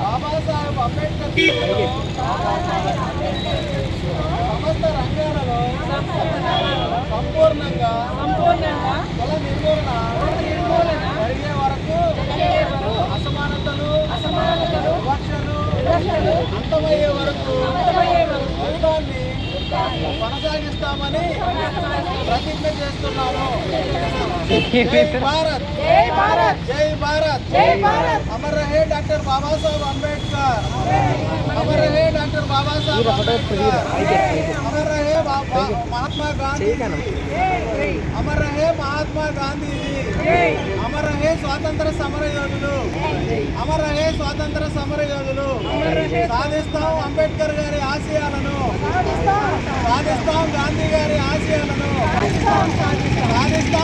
బాబాసాహెబ్ అంబేద్కర్ రంగాలలో సంపూర్ణంగా కుల నిర్మూలన జరిగే వరకు అసమానతలు వివక్షలు అంతమయ్యే వరకు యుద్ధాన్ని కొనసాగిస్తామని ప్రతిజ్ఞ చేస్తున్నాము జై భారత్ జై భారత్ జై భారత్ జై భారత్ अमर रहे डॉक्टर बाबा साहब अम्बेडकर अमर रहे डॉक्टर बाबा साहब अम्बेडकर अमर रहे बा- बा- महात्मा गांधी जी अमर रहे महात्मा गांधी जी अमर रहे స్వాతంత్ర సమర యోధులు అమర్ రహే స్వాతంత్ర సమర యోధులు సాధిస్తాం అంబేద్కర్ గారి ఆశయాలను సాధిస్తాం గాంధీ గారి ఆశయాలను సాధిస్తాం స్వాతంత్ర సమర యోధుల